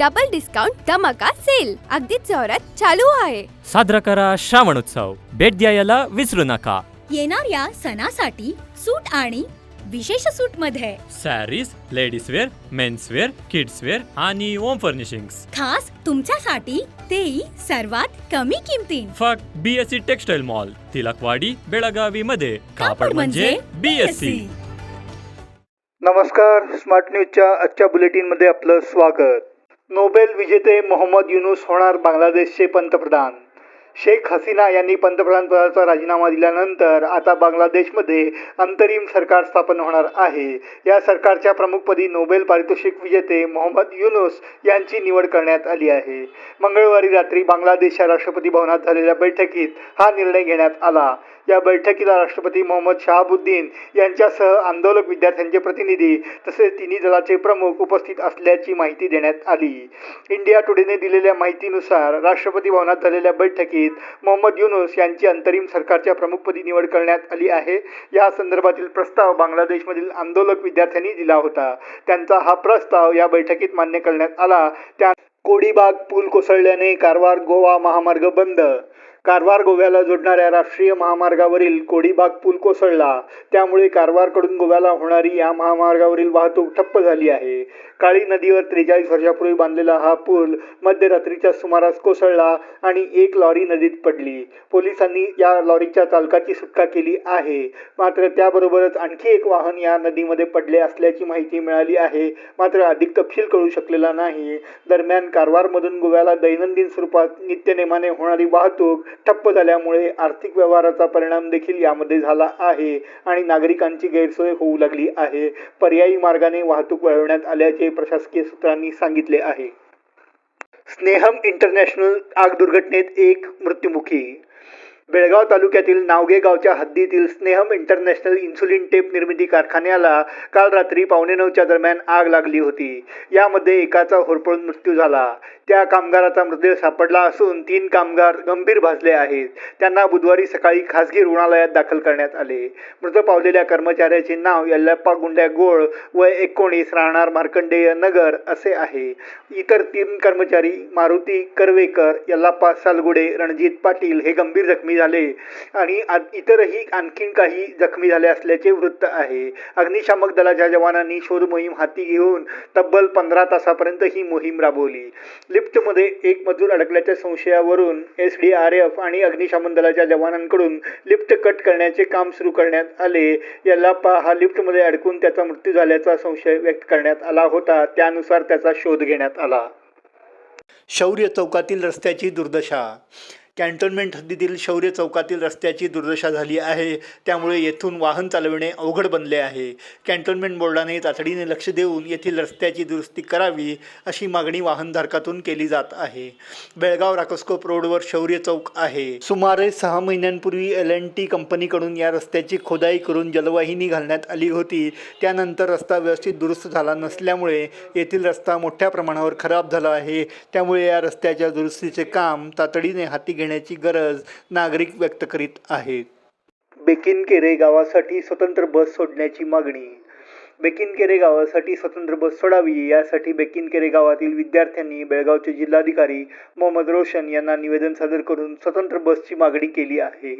Double discount धमाका sale अगदीच जोरात चालू आहे. साजरा करा श्रावण उत्सव. भेट द्यायला विसरू नका. येणाऱ्या सणासाठी सूट आणि विशेष सूटमध्ये saris ladies wear men's wear kids wear आणि होम फर्निशिंग खास तुमच्यासाठी तेही सर्वात कमी किमतीत. फक्त BSC textile mall Tilakwadi Belagavi मध्ये. कापड म्हणजे बीएससी नमस्कार स्मार्ट न्यूजच्या आजच्या बुलेटिनमध्ये आपलं स्वागत. नोबेल विजेते मोहम्मद युनुस होणार बांगलादेशचे पंतप्रधान. शेख हसीना यांनी पंतप्रधान पदाचा राजीनामा दिल्यानंतर आता बांगलादेशमध्ये अंतरिम सरकार स्थापन होणार आहे. या सरकारच्या प्रमुखपदी नोबेल पारितोषिक विजेते मोहम्मद युनुस यांची निवड करण्यात आली आहे. मंगळवारी रात्री बांगलादेशच्या राष्ट्रपती भवनात झालेल्या बैठकीत हा निर्णय घेण्यात आला. या बैठकीला राष्ट्रपती मोहम्मद शहाबुद्दीन यांच्यासह आंदोलक विद्यार्थ्यांचे प्रतिनिधी तसेच तिन्ही दलाचे प्रमुख उपस्थित असल्याची माहिती देण्यात आली. इंडिया टुडेने दिलेल्या माहितीनुसार राष्ट्रपती भवनात झालेल्या बैठकीत मोहम्मद युनुस यांची अंतरिम सरकारच्या प्रमुखपदी निवड करण्यात आली आहे. या संदर्भातील प्रस्ताव बांगलादेशमधील आंदोलक विद्यार्थ्यांनी दिला होता. त्यांचा हा प्रस्ताव या बैठकीत मान्य करण्यात आला. त्या कोडीबाग पूल कोसळल्याने कारवार गोवा महामार्ग बंद कारवार गोव्याला जोडणाऱ्या राष्ट्रीय महामार्गावरील कोडीबाग पूल कोसळला. त्यामुळे कारवारकडून गोव्याला होणारी या महामार्गावरील वाहतूक ठप्प झाली आहे. काळी नदीवर त्रेचाळीस वर्षापूर्वी बांधलेला हा पूल मध्यरात्रीच्या सुमारास कोसळला आणि एक लॉरी नदीत पडली. पोलिसांनी या लॉरीच्या चालकाची सुटका केली आहे. मात्र त्याबरोबरच आणखी एक वाहन या नदीमध्ये पडले असल्याची माहिती मिळाली आहे. मात्र अधिक तपशील कळू शकलेला नाही. दरम्यान कारवारमधून गोव्याला दैनंदिन स्वरूपात नित्यनेमाने होणारी वाहतूक ठप्प झाल्यामुळे आर्थिक व्यवहाराचा परिणाम देखील यामध्ये झाला आहे आणि नागरिकांची गैरसोय होऊ लागली आहे. पर्यायी मार्गाने वाहतूक वळवण्यात आल्याचे प्रशासकीय सूत्रांनी सांगितले आहे. स्नेहम इंटरनॅशनल आग दुर्घटनेत एक मृत्युमुखी बेळगाव तालुक्यातील नावगे गावच्या हद्दीतील स्नेहम इंटरनॅशनल इन्सुलिन टेप निर्मिती कारखान्याला काल रात्री पावणे नऊच्या दरम्यान आग लागली होती. यामध्ये एकाचा होरपळून मृत्यू झाला. त्या कामगाराचा मृतदेह सापडला असून तीन कामगार गंभीर भाजले आहेत. त्यांना बुधवारी सकाळी खासगी रुग्णालयात दाखल करण्यात आले. मृत पावलेल्या कर्मचाऱ्याचे नाव यल्लप्पा गुंड्या गोळ व एकोणीस राहणार मार्कंडेय नगर असे आहे. इतर तीन कर्मचारी मारुती करवेकर यल्लाप्पा सालगुडे रणजित पाटील हे गंभीर जखमी झाले. आणि इतरही आणखीन काही जखमी झाले असल्याचे वृत्त आहे. अग्निशामक दलाच्या जवानांनी शोध मोहीम हाती घेऊन तब्बल पंधरा तासापर्यंत ही मोहीम राबवली. लिफ्टमध्ये एक मजूर अडकल्याच्या संशयावरून एस डी आर एफ आणि अग्निशमन दलाच्या जवानांकडून लिफ्ट कट करण्याचे काम सुरू करण्यात आले. यल्लाप्पा हा लिफ्टमध्ये अडकून त्याचा मृत्यू झाल्याचा संशय व्यक्त करण्यात आला होता. त्यानुसार त्याचा शोध घेण्यात आला. शौर्य चौकातील रस्त्याची दुर्दशा. कॅन्टोन्मेंट हद्दीतील शौर्य चौकातील रस्त्याची दुर्दशा झाली आहे. त्यामुळे येथून वाहन चालविणे अवघड बनले आहे. कॅन्टोन्मेंट बोर्डाने तातडीने लक्ष देऊन येथील रस्त्याची दुरुस्ती करावी अशी मागणी वाहनधारकातून केली जात आहे. बेळगाव राकोस्कोप रोडवर शौर्य चौक आहे. सुमारे सहा महिन्यांपूर्वी एल एन टी कंपनीकडून या रस्त्याची खोदाई करून जलवाहिनी घालण्यात आली होती. त्यानंतर रस्ता व्यवस्थित दुरुस्त झाला नसल्यामुळे येथील रस्ता मोठ्या प्रमाणावर खराब झाला आहे. त्यामुळे या रस्त्याच्या दुरुस्तीचे काम तातडीने हाती घेण्यात घेण्याची गरज नागरिक व्यक्त करीत आहेत. बेकिनकेरे गावासाठी स्वतंत्र बस सोडण्याची मागणी बेकिनकेरे गावासाठी स्वतंत्र बस सोडावी. यासाठी बेकिनकेरे गावातील विद्यार्थ्यांनी बेळगावचे जिल्हाधिकारी मोहम्मद रोशन यांना निवेदन सादर करून स्वतंत्र बसची मागणी केली आहे.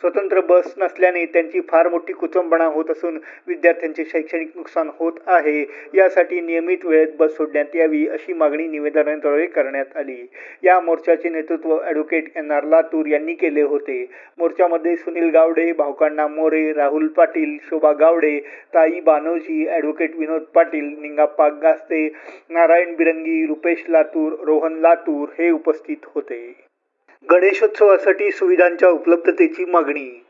स्वतंत्र बस नसल्याने त्यांची फार मोठी कुचंबणा होत असून विद्यार्थ्यांचे शैक्षणिक नुकसान होत आहे. यासाठी नियमित वेळेत बस सोडण्यात यावी अशी मागणी निवेदनाद्वारे करण्यात आली. या मोर्चाचे नेतृत्व ॲडव्होकेट एन आर लातूर यांनी केले होते. मोर्चामध्ये सुनील गावडे भावकांना मोरे राहुल पाटील शोभा गावडे ताई बानोजी ॲडव्होकेट विनोद पाटील निंगाप्पा गास्ते नारायण बिरंगी रुपेश लातूर रोहन लातूर हे उपस्थित होते. गणेशोत्सवासाठी सुविधांच्या उपलब्धतेची मागणी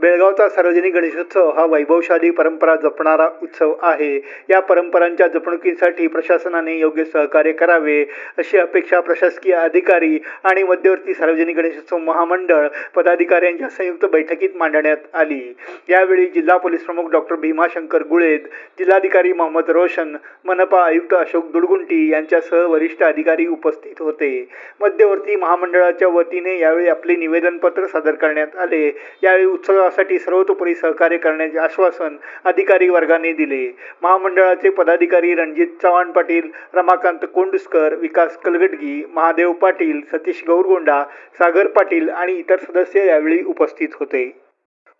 बेळगावचा सार्वजनिक गणेशोत्सव हा वैभवशाली परंपरा जपणारा उत्सव आहे. या परंपरांच्या जपणुकीसाठी प्रशासनाने योग्य सहकार्य करावे अशी अपेक्षा प्रशासकीय अधिकारी आणि मध्यवर्ती सार्वजनिक गणेशोत्सव महामंडळ पदाधिकाऱ्यांच्या संयुक्त बैठकीत मांडण्यात आली. यावेळी जिल्हा पोलीस प्रमुख डॉक्टर भीमाशंकर गुळेद जिल्हाधिकारी मोहम्मद रोशन मनपा आयुक्त अशोक दुडगुंटी यांच्यासह वरिष्ठ अधिकारी उपस्थित होते. मध्यवर्ती महामंडळाच्या वतीने यावेळी आपले निवेदनपत्र सादर करण्यात आले. यावेळी उत्सवासाठी सर्वतोपरी सहकार्य करण्याचे आश्वासन अधिकारी वर्गाने दिले. महामंडळाचे पदाधिकारी रणजित चव्हाण पाटील रमाकांत कोंडुस्कर विकास कलगटगी महादेव पाटील सतीश गौरगोंडा सागर पाटील आणि इतर सदस्य यावेळी उपस्थित होते.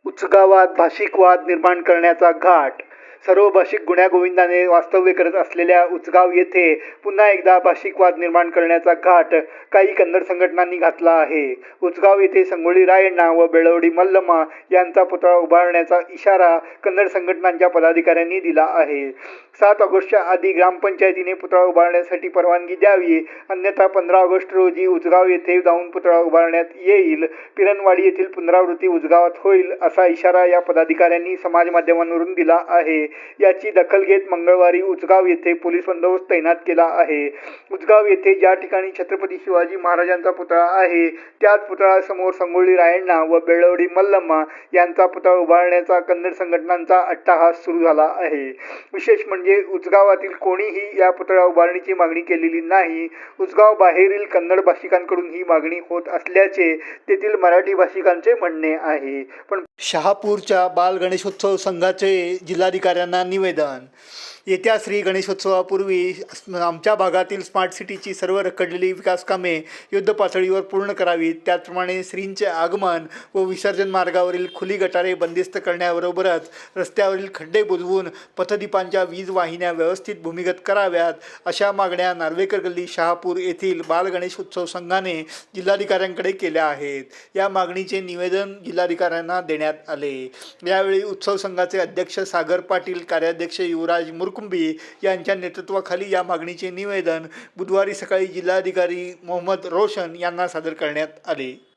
उचगावात भाषिकवाद निर्माण करण्याचा घाट सर्व भाषिक गुण्यागोविंदाने वास्तव्य करत असलेल्या उचगाव येथे पुन्हा एकदा भाषिकवाद निर्माण करण्याचा घाट काही कन्नड संघटनांनी घातला आहे. उचगाव येथे संगोळी रायण्णा व बेळवडी मल्लमा यांचा पुतळा उभारण्याचा इशारा कन्नड संघटनांच्या पदाधिकाऱ्यांनी दिला आहे. सात ऑगस्टच्या आधी ग्रामपंचायतीने पुतळा उभारण्यासाठी परवानगी द्यावी. अन्यथा पंधरा ऑगस्ट रोजी उचगाव येथे जाऊन पुतळा उभारण्यात येईल. पिरणवाडी येथील पुनरावृत्ती उजगावात होईल असा इशारा या पदाधिकाऱ्यांनी समाज माध्यमांवरून दिला आहे. याची दखल घेत मंगळवारी उचगाव येथे पोलीस बंदोबस्त तैनात केला आहे. उचगाव येथे ज्या ठिकाणी छत्रपती शिवाजी महाराजांचा पुतळा आहे त्याच पुतळ्यासमोर संगोळी रायण्णा व बेळवडी मल्लम्मा यांचा पुतळा उभारण्याचा कन्नड संघटनांचा अट्टाहास सुरू झाला आहे. विशेष म्हणजे उचगावातील कोणीही या पुतळा उभारणीची मागणी केलेली नाही. उचगाव बाहेरील कन्नड भाषिकांकडून ही मागणी होत असल्याचे तेथील मराठी भाषिकांचे म्हणणे आहे. पण शहापूरच्या बाल गणेशोत्सव संघाचे जिल्हाधिकाऱ्यांना निवेदन. येत्या श्री गणेशोत्सवापूर्वी आमच्या भागातील स्मार्ट सिटीची सर्व रखडलेली विकासकामे युद्धपातळीवर युद्ध पातळीवर पूर्ण करावीत. त्याचप्रमाणे श्रींचे आगमन व विसर्जन मार्गावरील खुली गटारे बंदिस्त करण्याबरोबरच रस्त्यावरील खड्डे बुजवून पथदीपांच्या वीज वाहिन्या व्यवस्थित भूमिगत कराव्यात अशा मागण्या नार्वेकर गल्ली शहापूर येथील बाल गणेश उत्सव संघाने जिल्हाधिकाऱ्यांकडे केल्या आहेत. या मागणीचे निवेदन जिल्हाधिकाऱ्यांना देण्यात आले. यावेळी उत्सव संघाचे अध्यक्ष सागर पाटील कार्याध्यक्ष युवराज कुटुंबी यांच्या नेतृत्वाखाली या मागणीचे निवेदन बुधवारी सकाळी जिल्हाधिकारी मोहम्मद रोशन यांना सादर करण्यात आले.